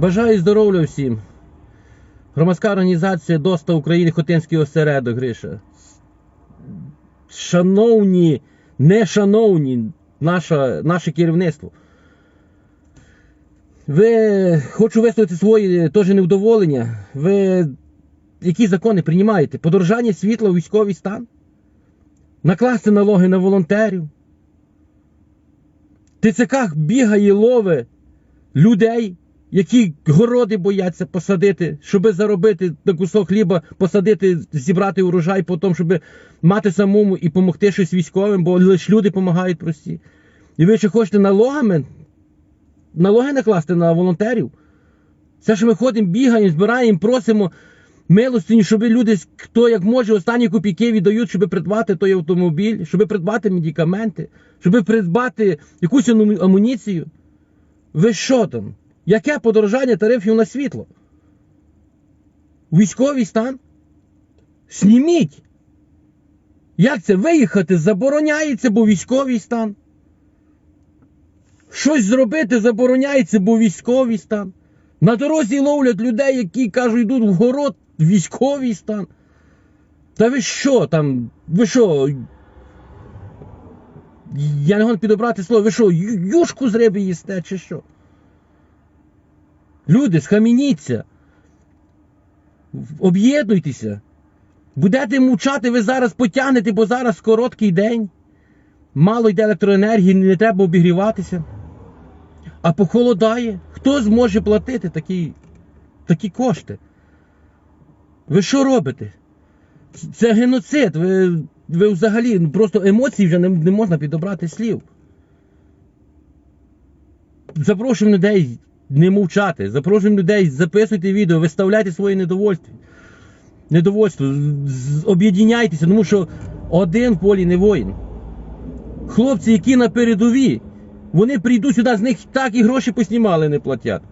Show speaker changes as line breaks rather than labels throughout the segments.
Бажаю здоров'я всім. Громадська організація ДОСТА України Хотинський осередок, Гриша. Шановні, не шановні, наша, наше керівництво. Ви хочу висловити своє теж невдоволення. Ви які закони приймаєте? Подорожання світла у військовий стан? Накласти налоги на волонтерів? ТЦК бігає лови людей, які городи бояться посадити, щоб заробити на кусок хліба, посадити, зібрати урожай, потім, щоб мати самому і допомогти щось військовим, бо лише люди допомагають прості. І ви ще хочете налогами, налоги накласти на волонтерів? Це що ми ходимо, бігаємо, збираємо, просимо милостині, щоб люди, хто як може, останні копійки віддають, щоб придбати той автомобіль, щоб придбати медикаменти, щоб придбати якусь амуніцію. Ви що там? Яке подорожання тарифів на світло? Військовий стан? Сніміть! Як це виїхати забороняється, бо військовий стан? Щось зробити забороняється, бо військовий стан. На дорозі ловлять людей, які кажуть, йдуть в город, військовий стан. Та ви що там? Ви що? Я не можу підобрати слово, ви що, юшку з риби їсте чи що? Люди, схамініться. Об'єднуйтеся. Будете мовчати, ви зараз потягнете, бо зараз короткий день. Мало йде електроенергії, не треба обігріватися. А похолодає. Хто зможе платити такі, такі кошти? Ви що робите? Це геноцид. Ви, ви взагалі ну, просто емоцій вже не, не можна підобрати слів. Запрошуємо людей не мовчати. Запрошуємо людей, записуйте відео, виставляйте своє недовольство. Недовольство. Об'єдняйтеся, тому що один в полі не воїн. Хлопці, які на передові, вони прийдуть сюди, з них так і гроші поснімали не платять.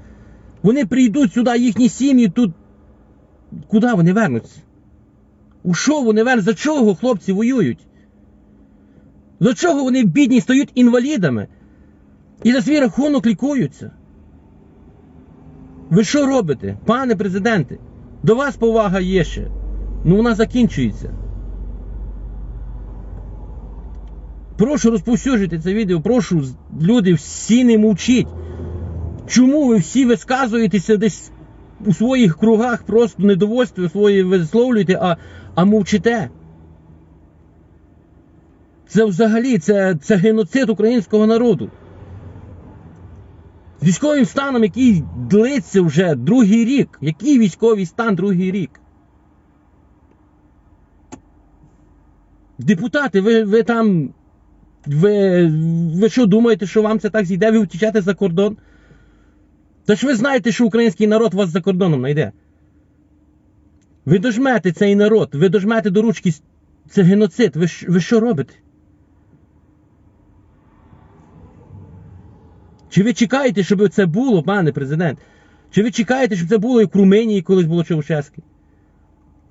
Вони прийдуть сюди, їхні сім'ї тут. Куди вони вернуться? У що вони вернуться? За чого хлопці воюють? За чого вони бідні стають інвалідами? І за свій рахунок лікуються? Ви що робите, пане президенте? До вас повага є ще. Ну вона закінчується. Прошу розповсюджуйте це відео, прошу, люди, всі не мовчіть. Чому ви всі висказуєтеся десь у своїх кругах, просто недовольство своє висловлюєте, а, а мовчите? Це взагалі це, це геноцид українського народу. Військовим станом, який длиться вже другий рік. Який військовий стан другий рік? Депутати, ви, ви там. Ви, ви що думаєте, що вам це так зійде? Ви втічете за кордон? Та ж ви знаєте, що український народ вас за кордоном знайде. Ви дожмете цей народ, ви дожмете до ручки. Це геноцид. Ви, ви що робите? Чи ви чекаєте, щоб це було, пане президент? Чи ви чекаєте, щоб це було як в Румунії колись було Чаушевське?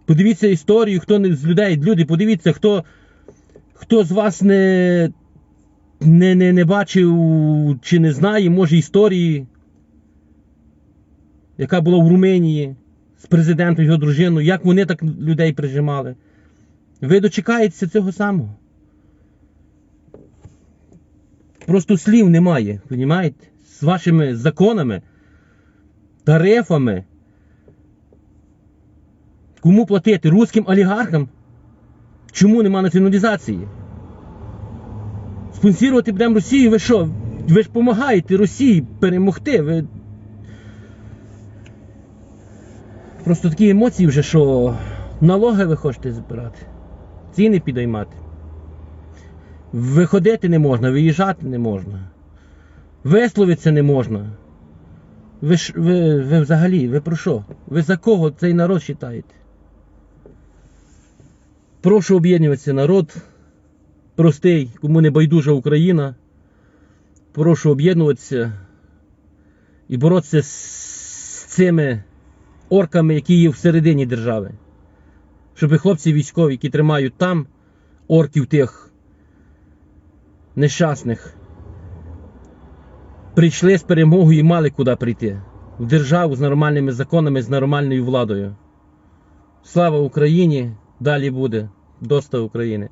Подивіться історію, хто не з людей, люди, подивіться, хто, хто з вас не, не, не, не бачив чи не знає, може, історії, яка була в Румунії з президентом його дружиною, як вони так людей прижимали. Ви дочекаєтеся цього самого. Просто слів немає, розумієте? З вашими законами, тарифами. Кому платити? Руським олігархам? Чому нема націоналізації? Спонсірувати будемо Росію, ви що? Ви ж допомагаєте Росії перемогти. Ви... Просто такі емоції вже, що налоги ви хочете збирати, ціни підіймати. Виходити не можна, виїжджати не можна. Висловитися не можна. Ви, ж, ви, ви взагалі, ви про що? Ви за кого цей народ вважаєте? Прошу об'єднуватися народ простий, кому не байдужа Україна. Прошу об'єднуватися і боротися з цими орками, які є всередині держави. Щоб хлопці військові, які тримають там орків тих нещасних, прийшли з перемогою і мали куди прийти. в державу з нормальними законами, з нормальною владою. Слава Україні! Далі буде. Доста України.